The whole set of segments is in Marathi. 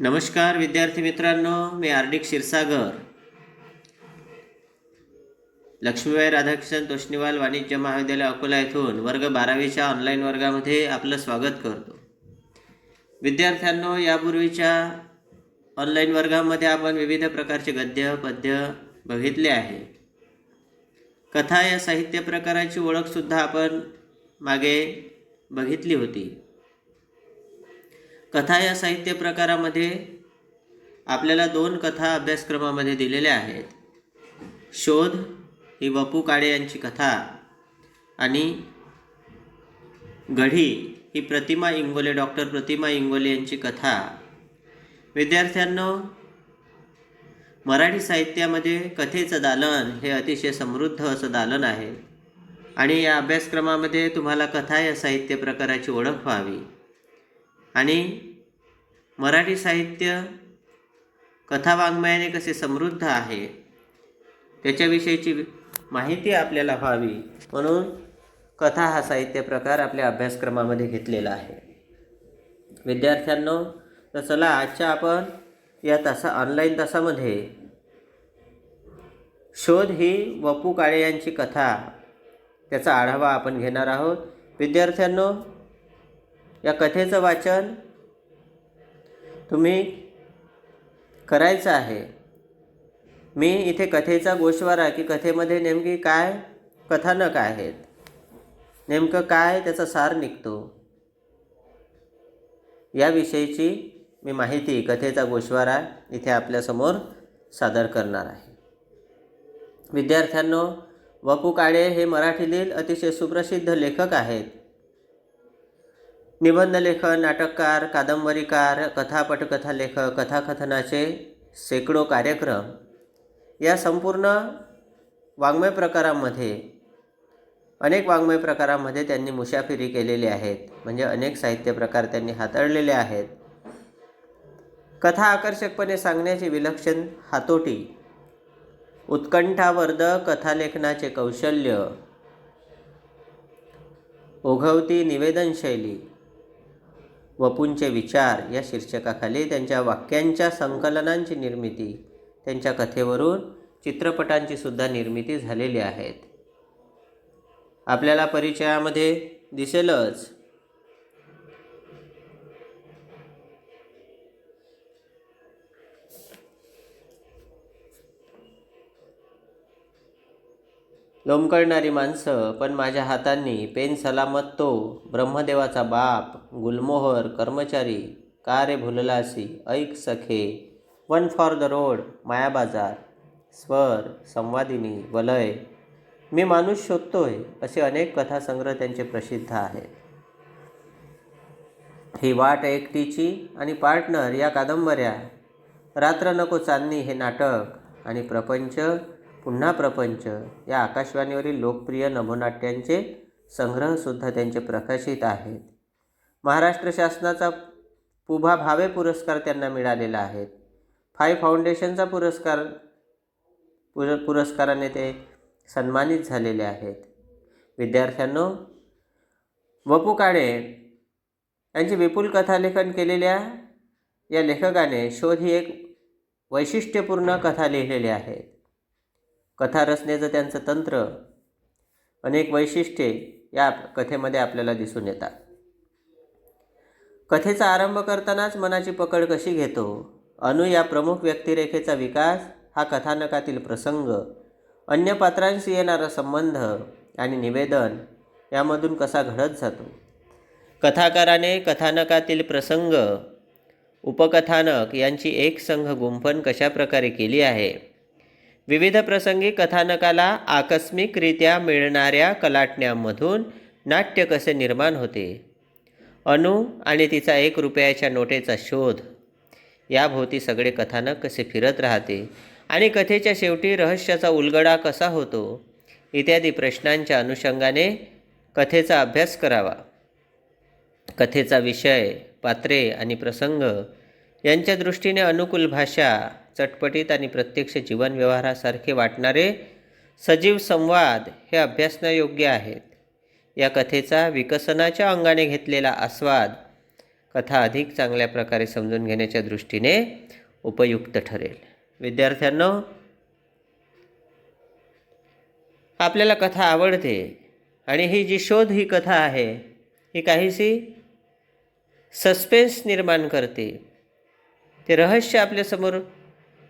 नमस्कार विद्यार्थी मित्रांनो मी आर डी क्षीरसागर. लक्ष्मीबाई राधाकृष्ण तोष्णीवाल वाणिज्य महाविद्यालय अकोला येथून वर्ग बारावीच्या ऑनलाईन वर्गामध्ये आपलं स्वागत करतो. विद्यार्थ्यांनो यापूर्वीच्या ऑनलाईन वर्गामध्ये आपण विविध प्रकारचे गद्य पद्य बघितले आहे. कथा या साहित्य प्रकाराची ओळखसुद्धा आपण मागे बघितली होती. कथा या साहित्य प्रकारामध्ये आपल्याला दोन कथा अभ्यासक्रमामध्ये दिलेल्या आहेत. शोध ही वपू काळे यांची कथा आणि गढी ही प्रतिमा इंगोले डॉक्टर प्रतिमा इंगोले यांची कथा. विद्यार्थ्यांनो मराठी साहित्यामध्ये कथेचं दालन हे अतिशय समृद्ध असं दालन आहे. आणि या अभ्यासक्रमामध्ये तुम्हाला कथा या साहित्य प्रकाराची ओळख व्हावी. आणि मराठी साहित्य कथा वाङ्मयाने कसे समृद्ध आहे त्याच्याविषयीची माहिती आपल्याला व्हावी म्हणून कथा हा साहित्य प्रकार आपल्या अभ्यासक्रमामध्ये घेतलेला आहे. विद्यार्थ्यांनो तर चला आजच्या आपण या तासा ऑनलाईन तासामध्ये शोध ही वपू काळे यांची कथा त्याचा आढावा आपण घेणार आहोत. विद्यार्थ्यांनो या कथेचं वाचन तुम्ही करायचं आहे. मी इथे कथेचा गोषवारा की कथेमध्ये नेमकी काय कथानक आहेत? नेमकं काय त्याचा सार निघतो? याविषयीची मी माहिती कथेचा गोषवारा इथे आपल्यासमोर सादर करणार आहे. विद्यार्थ्यांनो वपू काळे हे मराठीतील अतिशय सुप्रसिद्ध लेखक आहेत. निबंध लेखन नाटककार कादंबरीकार कथा पटकथा लेखक कथाकथनाचे शेकडो कार्यक्रम. या संपूर्ण वाङ्मय प्रकारामध्ये अनेक वाङ्मय प्रकारामध्ये त्यांनी मुसाफिरी केलेली आहेत. म्हणजे अनेक साहित्य प्रकार त्यांनी हाताळलेले आहेत. कथा आकर्षकपणे सांगण्याची विलक्षण हातोटी. उत्कंठावर्ध कथालेखनाचे कौशल्य. ओघवती निवेदनशैली. वपूंचे विचार या शीर्षकाखाली त्यांच्या वाक्यांच्या संकलनांची निर्मिती त्यांच्या कथेवरून चित्रपटांची सुद्धा निर्मिती झालेली आहेत. आपल्याला परिचयामध्ये दिसेलच लोंबकळणारी माणसं पण माझ्या हातांनी पेन सलामत तो ब्रह्मदेवाचा बाप गुलमोहर कर्मचारी का रे भुललासी ऐक सखे. One for the road Mayabazar स्वर संवादिनी वलय. मी माणूस शोधतोय असे अनेक कथासंग्रह त्यांचे प्रसिद्ध आहेत. ही वाट एकटीची आणि पार्टनर या कादंबऱ्या. रात्र नको चांदणी हे नाटक आणि प्रपंच पुन्हा प्रपंच या आकाशवाणीवरील लोकप्रिय नभोनाट्यांचे संग्रहसुद्धा त्यांचे प्रकाशित आहेत. महाराष्ट्र शासनाचा पुभा भावे पुरस्कार त्यांना मिळालेला आहे. फाय फाउंडेशनचा पुरस्कार पुर पुरस्काराने ते सन्मानित झालेले आहेत. विद्यार्थ्यांनो वपू काळे यांची विपुल कथालेखन केलेल्या या लेखकाने शोध ही एक वैशिष्ट्यपूर्ण कथा लिहिलेली आहेत कथा रचनेचं त्यांचं तंत्र अनेक वैशिष्ट्ये या कथेमध्ये आपल्याला दिसून येतात. कथेचा आरंभ करतानाच मनाची पकड कशी घेतो? अनु या प्रमुख व्यक्तिरेखेचा विकास हा कथानकातील प्रसंग अन्य पात्रांशी येणारा संबंध आणि निवेदन यामधून कसा घडत जातो? कथाकाराने कथानकातील प्रसंग उपकथानक यांची एक संघ गुंफण कशा प्रकारे केली आहे? विविध प्रसंगी कथानकाला आकस्मिकरित्या मिळणाऱ्या कलाटण्यामधून नाट्य कसे निर्माण होते? अनु आणि तिचा एक रुपयाच्या नोटेचा शोध. याभोवती सगळे कथानक कसे फिरत राहते आणि कथेच्या शेवटी रहस्याचा उलगडा कसा होतो? इत्यादी प्रश्नांच्या अनुषंगाने कथेचा अभ्यास करावा. कथेचा विषय पात्रे आणि प्रसंग यांच्या दृष्टीने अनुकूल भाषा चटपटीत आणि प्रत्यक्ष जीवन व्यवहारासारखे वाटणारे सजीव संवाद हे अभ्यासण्यायोग्य आहेत. या कथेचा विकसनाच्या अंगाने घेतलेला आस्वाद कथा अधिक चांगल्या प्रकारे समजून घेण्याच्या दृष्टीने उपयुक्त ठरेल. विद्यार्थ्यांनो आपल्याला कथा आवडते आणि ही जी शोध ही कथा आहे ही काहीशी सस्पेन्स निर्माण करते. ते रहस्य आपल्यासमोर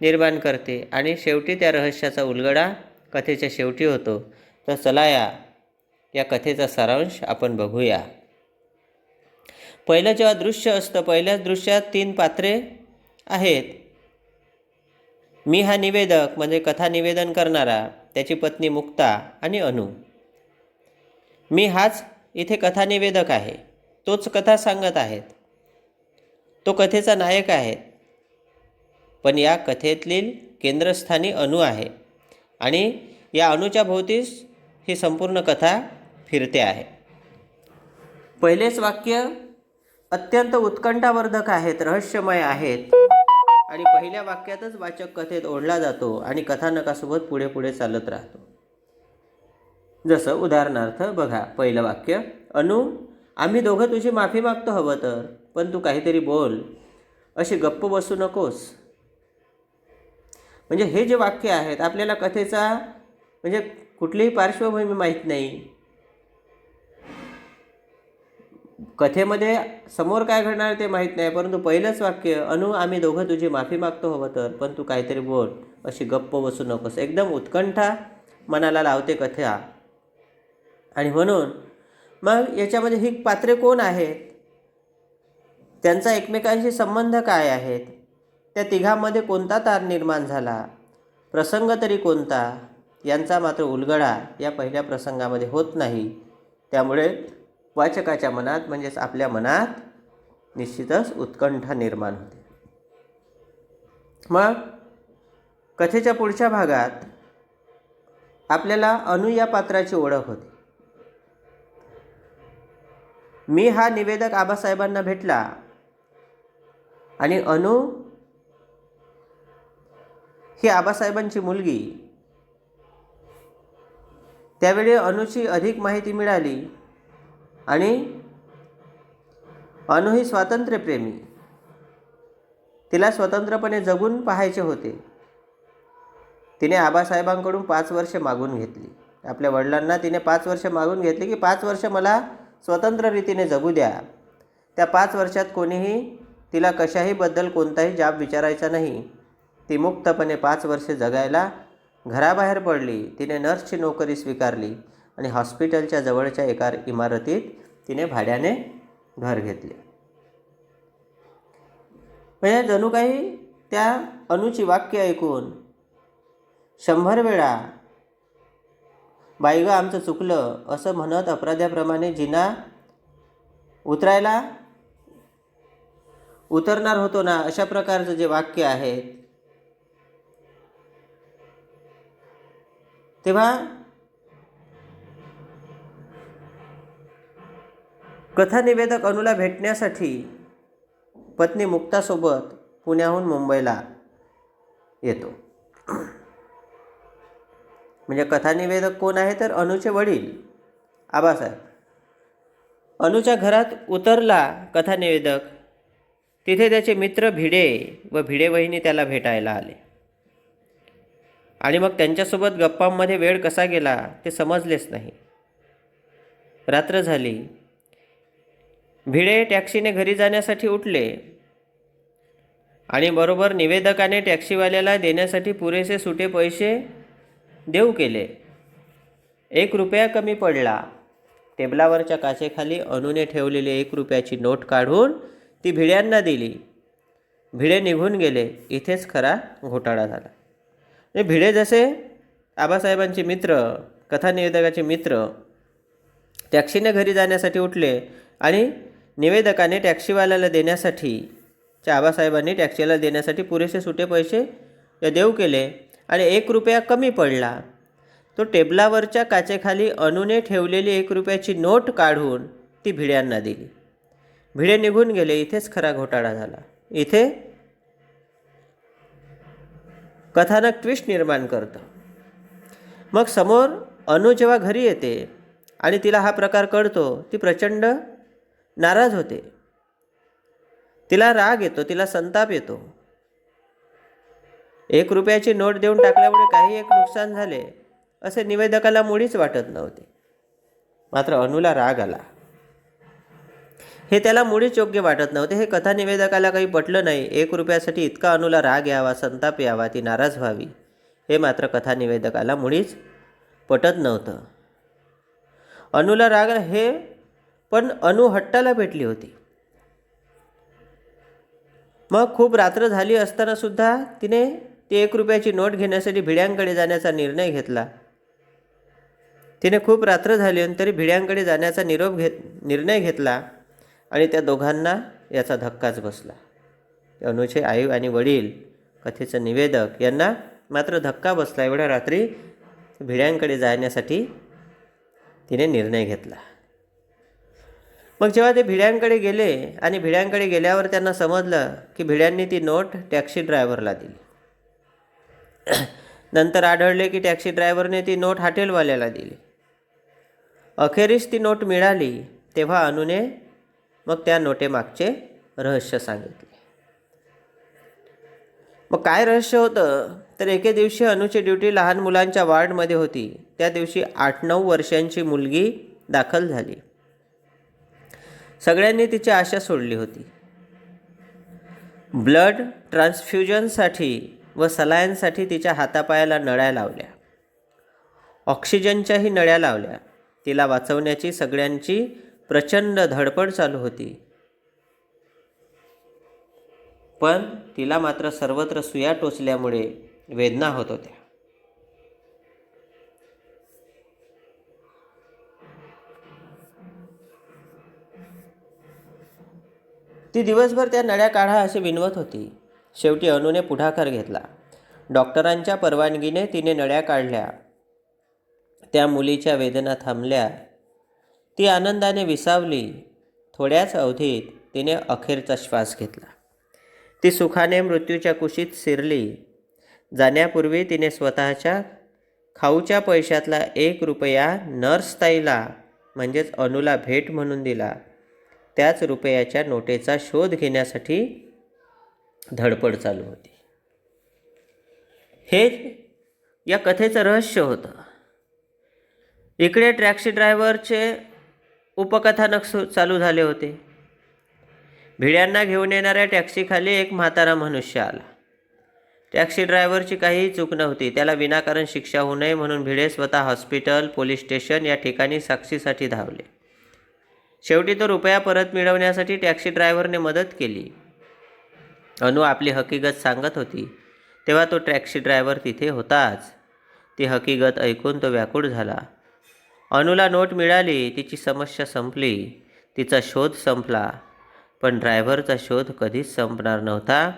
निर्माण करते. आणि शेवटी त्या रहस्याचा उलगडा कथेच्या शेवटी होतो. तर चला या या कथेचा सारांश आपण बघूया. पहिलं जेव्हा दृश्य असतं पहिल्याच दृश्यात तीन पात्रे आहेत. मी हा निवेदक म्हणजे कथा निवेदन करणारा त्याची पत्नी मुक्ता आणि अनु. मी हाच इथे कथा निवेदक आहे. तोच कथा सांगत आहेत. तो कथेचा नायक आहे. पण या कथेतील केंद्रस्थानी अणू आहे. आणि या अणूच्या भोवतीच ही संपूर्ण कथा फिरते आहे. पहिलेच वाक्य अत्यंत उत्कंठावर्धक आहेत रहस्यमय आहेत. आणि पहिल्या वाक्यातच वाचक कथेत ओढला जातो आणि कथानकासोबत पुढे पुढे चालत राहतो. जसं उदाहरणार्थ बघा पहिलं वाक्य अनु आम्ही दोघं तुझी माफी मागतो हवं तर पण तू काहीतरी बोल. अशी गप्प बसू नकोस. म्हणजे हे जे वाक्य आहेत आपल्याला कथेचा म्हणजे कुठलीही पार्श्वभूमी माहीत नाही. कथेमध्ये समोर काय घडणार ते माहीत नाही परंतु पहिलंच वाक्य अनु आम्ही दोघं तुझी माफी मागतो हवं तर पण तू काहीतरी बोल अशी गप्प बसू नकोस एकदम उत्कंठा मनाला लावते कथा. आणि म्हणून मग याच्यामध्ये ही पात्रे कोण आहेत? त्यांचा एकमेकांशी संबंध काय आहेत? त्या तिघांमध्ये कोणता तार निर्माण झाला? प्रसंग तरी कोणता? यांचा मात्र उलगडा या पहिल्या प्रसंगामध्ये होत नाही. त्यामुळे वाचकाच्या मनात म्हणजेच आपल्या मनात निश्चितच उत्कंठा निर्माण होते. मग कथेच्या पुढच्या भागात आपल्याला अनु या पात्राची ओळख होते. मी हा निवेदक आबासाहेबांना भेटला आणि अनु ही आबासाहेबांची मुलगी. त्यावेळी अनुची अधिक माहिती मिळाली आणि अनु ही स्वातंत्र्यप्रेमी. तिला स्वतंत्रपणे जगून पाहायचे होते. तिने आबासाहेबांकडून पाच वर्षे मागून घेतली. आपल्या वडिलांना तिने पाच वर्ष मागून घेतली की पाच वर्ष मला स्वतंत्र रीतीने जगू द्या. त्या पाच वर्षात कोणीही तिला कशाहीबद्दल कोणताही जाब विचारायचा नाही. ती मुक्तपणे पाच वर्षे जगायला घराबाहेर पडली. तिने नर्सची नोकरी स्वीकारली आणि हॉस्पिटलच्या जवळच्या एका इमारतीत तिने भाड्याने घर घेतले. म्हणजे जणू काही त्या अनुची वाक्य ऐकून शंभर वेळा बाईगं आमचं चुकलं असं म्हणत अपराध्याप्रमाणे जिना उतरायला उतरणार होतो ना अशा प्रकारचं जे वाक्य आहे तेव्हा कथानिवेदक अनुला भेटण्यासाठी पत्नी मुक्तासोबत पुण्याहून मुंबईला येतो. म्हणजे कथानिवेदक कोण आहे तर अनुचे वडील. आबासाहेब. अनुच्या घरात उतरला कथानिवेदक. तिथे त्याचे मित्र भिडे व भिडे वहिनी त्याला भेटायला आले. आणि मग त्यांच्यासोबत गप्पांमध्ये वेळ कसा गेला ते समजलेच नाही. रात्र झाली. भिडे टॅक्सीने घरी जाण्यासाठी उठले. आणि बरोबर निवेदकाने टॅक्सीवाल्याला देण्यासाठी पुरेसे सुटे पैसे देऊ केले. एक रुपया कमी पडला. टेबलावरच्या काचेखाली अनुने ठेवलेली एक रुपयाची नोट काढून ती भिड्यांना दिली. भिडे निघून गेले. इथेच खरा घोटाळा झाला. हे भिडे जसे आबासाहेबांचे मित्र कथानिवेदकाचे मित्र टॅक्सीने घरी जाण्यासाठी उठले आणि निवेदकाने टॅक्सीवाल्याला देण्यासाठी त्या आबासाहेबांनी टॅक्सीला देण्यासाठी पुरेसे सुटे पैसे देऊ केले आणि एक रुपया कमी पडला. तो टेबलावरच्या काचेखाली अनुने ठेवलेली एक रुपयाची नोट काढून ती भिड्यांना दिली. भिडे निघून गेले. इथेच खरा घोटाळा झाला. इथे कथानक ट्विस्ट निर्माण करतं. मग समोर अनु जेव्हा घरी येते आणि तिला हा प्रकार कळतो ती प्रचंड नाराज होते. तिला राग येतो तिला संताप येतो. एक रुपयाची नोट देऊन टाकल्यामुळे काही एक नुकसान झाले असे निवेदकाला मुळीच वाटत नव्हते. मात्र अनुला राग आला. हे त्याला मुळीच योग्य वाटत नव्हते. हे कथा निवेदकाला काही पटलं नाही. एक रुपयासाठी इतका अनुला राग यावा संताप यावा ती नाराज व्हावी. हे मात्र कथा निवेदकाला मुळीच पटत नव्हतं. अनुला राग हे पण अनु हट्टाला भेटली होती. मग खूप रात्र झाली असताना सुद्धा तिने ती एक रुपयाची नोट घेण्यासाठी भिड्यांकडे जाण्याचा निर्णय घेतला. तिने खूप रात्र झाली आणि तरी भिड्यांकडे जाण्याचा निरोप घेत निर्णय घेतला. आणि त्या दोघांना याचा धक्काच बसला. अनुचे आई आणि वडील कथेचं निवेदक यांना मात्र धक्का बसला. एवढ्या रात्री भिड्यांकडे जाण्यासाठी तिने निर्णय घेतला. मग जेव्हा ते भिड्यांकडे गेले आणि भिड्यांकडे गेल्यावर त्यांना समजलं की भिड्यांनी ती नोट टॅक्सी ड्रायव्हरला दिली. नंतर आढळले की टॅक्सी ड्रायव्हरने ती नोट हॉटेलवाल्याला दिली. अखेरीस ती नोट मिळाली तेव्हा अनुने मग त्या नोटेमागचे रहस्य सांगितले. मग काय रहस्य होतं? तर एके दिवशी अनुची ड्युटी लहान मुलांच्या वार्डमध्ये होती. त्या दिवशी आठ नऊ वर्षांची मुलगी दाखल झाली. सगळ्यांनी तिची आशा सोडली होती. ब्लड ट्रान्सफ्युजनसाठी व सलायनसाठी तिच्या हातापायाला नळ्या लावल्या. ऑक्सिजनच्याही नळ्या लावल्या. तिला वाचवण्याची सगळ्यांची प्रचंड धडपड चालू होती. पण तिला मात्र सर्वत्र सुया टोचल्यामुळे वेदना होत होत्या. ती दिवसभर त्या नळ्या काढा अशी विनवत होती. शेवटी अनुने पुढाकार घेतला. डॉक्टरांच्या परवानगीने तिने नळ्या काढल्या. त्या मुलीच्या वेदना थांबल्या. ती आनंदाने विसावली. थोड्याच अवधीत तिने अखेरचा श्वास घेतला. ती सुखाने मृत्यूच्या कुशीत शिरली. जाण्यापूर्वी तिने स्वतःच्या खाऊच्या पैशातला एक रुपया नर्सताईला म्हणजेच अनुला भेट म्हणून दिला. त्याच रुपयाच्या नोटेचा शोध घेण्यासाठी धडपड चालू होती. हे या कथेचं रहस्य होतं. इकडे टॅक्सी ड्रायव्हरचे उपकथानक सु चालू झाले होते. भिड्यांना घेऊन येणाऱ्या टॅक्सीखाली एक म्हातारा मनुष्य आला. टॅक्सी ड्रायव्हरची काहीही चूक नव्हती. त्याला विनाकारण शिक्षा होऊ नये म्हणून भिडे स्वतः हॉस्पिटल पोलीस स्टेशन या ठिकाणी साक्षीसाठी धावले. शेवटी तो रुपया परत मिळवण्यासाठी टॅक्सी ड्रायव्हरने मदत केली. अनु आपली हकीकत सांगत होती तेव्हा तो टॅक्सी ड्रायव्हर तिथे होताच. ती हकीकत ऐकून तो व्याकुळ झाला. अनुला नोट मिळाली तिची समस्या संपली तिचा शोध संपला. पण ड्रायव्हरचा शोध कधीच संपणार नव्हता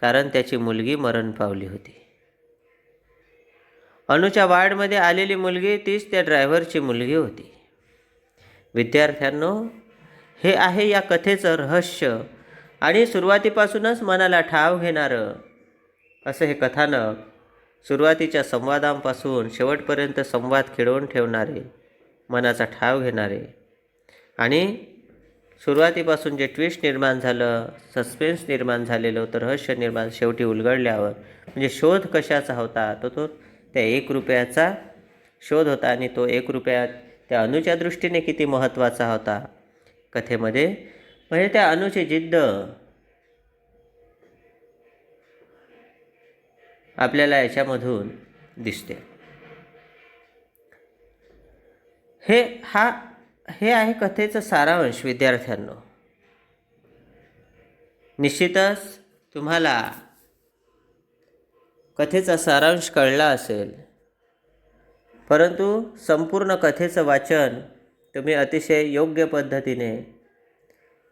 कारण त्याची मुलगी मरण पावली होती. अनुच्या वार्डमध्ये आलेली मुलगी तीच त्या ड्रायव्हरची मुलगी होती. विद्यार्थ्यांनो हे आहे या कथेचं रहस्य आणि सुरुवातीपासूनच मनाला ठाव घेणारं असं हे कथानक सुरुवातीच्या संवादांपासून शेवटपर्यंत संवाद खिळवून ठेवणारे मनाचा ठाव घेणारे. आणि सुरुवातीपासून जे ट्विस्ट निर्माण झालं सस्पेन्स निर्माण झालेलं होतं रहस्य निर्माण शेवटी उलगडल्यावर म्हणजे शोध कशाचा होता तो तो त्या एक रुपयाचा शोध होता आणि तो एक रुपया त्या अनुच्या दृष्टीने किती महत्त्वाचा होता. कथेमध्ये म्हणजे त्या अनुची जिद्द आपल्याला याच्यामधून दिसते. हे हा हे आहे कथेचं सारांश विद्यार्थ्यांनो. निश्चितच तुम्हाला कथेचा सारांश कळला असेल. परंतु संपूर्ण कथेचं वाचन तुम्ही अतिशय योग्य पद्धतीने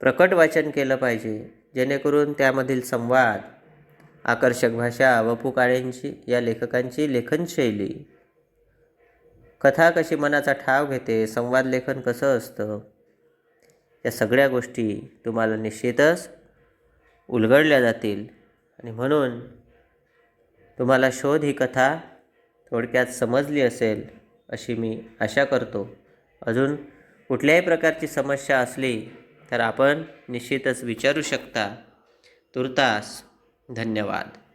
प्रकट वाचन केलं पाहिजे जेणेकरून त्यामधील संवाद आकर्षक भाषा व पु काळेंची या लेखकांची लेखनशैली. कथा कशी मनाचा ठाव घेते संवाद लेखन कसं असतं या सगळ्या गोष्टी तुम्हाला निश्चितच उलगडल्या जातील. आणि म्हणून तुम्हाला शोध ही कथा थोडक्यात समजली असेल अशी मी आशा करतो. अजून कुठल्याही प्रकारची समस्या असली तर आपण निश्चितच विचारू शकता. तुर्तास धन्यवाद.